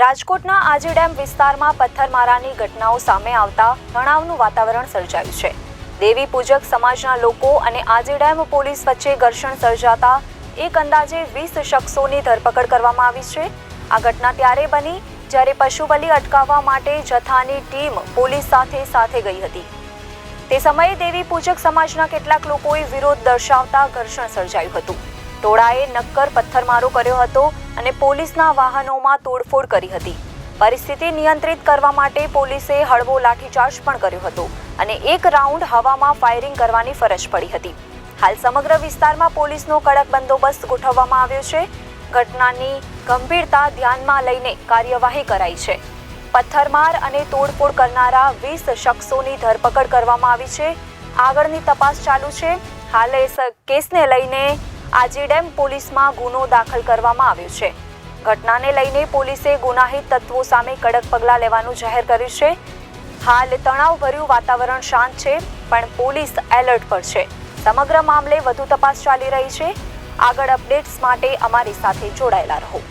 રાજકોટના આજી ડેમ વિસ્તારમાં પથ્થરમારાની ઘટનાઓ સામે આવતા તણાવનું વાતાવરણ સર્જાયું છે. દેવી પૂજક સમાજના લોકો અને આજી ડેમ પોલીસ વચ્ચે ઘર્ષણ સર્જાતા એક અંદાજે વીસ શખ્સોની ધરપકડ કરવામાં આવી છે. આ ઘટના ત્યારે બની જ્યારે પશુબલી અટકાવવા માટે જથ્થાની ટીમ પોલીસ સાથે સાથે ગઈ હતી. તે સમયે દેવી પૂજક સમાજના કેટલાક લોકોએ વિરોધ દર્શાવતા ઘર્ષણ સર્જાયું હતું. ટોળાએ નક્કર પથ્થરમારો કર્યો હતો અને પોલીસના વાહનોમાં તોડફોડ કરી હતી. પરિસ્થિતિ નિયંત્રિત કરવા માટે પોલીસે હળવો લાઠીચાર્જ પણ કર્યો હતો અને એક રાઉન્ડ હવામાં ફાયરિંગ કરવાની ફરજ પડી હતી. હાલ સમગ્ર વિસ્તારમાં પોલીસનો કડક બંદોબસ્ત ગોઠવવામાં આવ્યો છે. ઘટનાની ગંભીરતા ધ્યાનમાં લઈને કાર્યવાહી કરાઈ છે. પથ્થરમાર અને તોડફોડ કરનારા વીસ શખ્સોની ધરપકડ કરવામાં આવી છે. આગળની તપાસ ચાલુ છે. હાલ કેસને લઈને આજી ડેમ પોલીસમાં ગુનો દાખલ કરવામાં આવ્યો છે. ઘટનાને લઈને પોલીસે ગુનાહિત તત્વો સામે કડક પગલાં લેવાનું જાહેર કર્યું છે. હાલ તણાવભર્યું વાતાવરણ શાંત છે, પણ પોલીસ એલર્ટ પર છે. સમગ્ર મામલે વધુ તપાસ ચાલી રહી છે. આગળ અપડેટ્સ માટે અમારી સાથે જોડાયેલા રહો.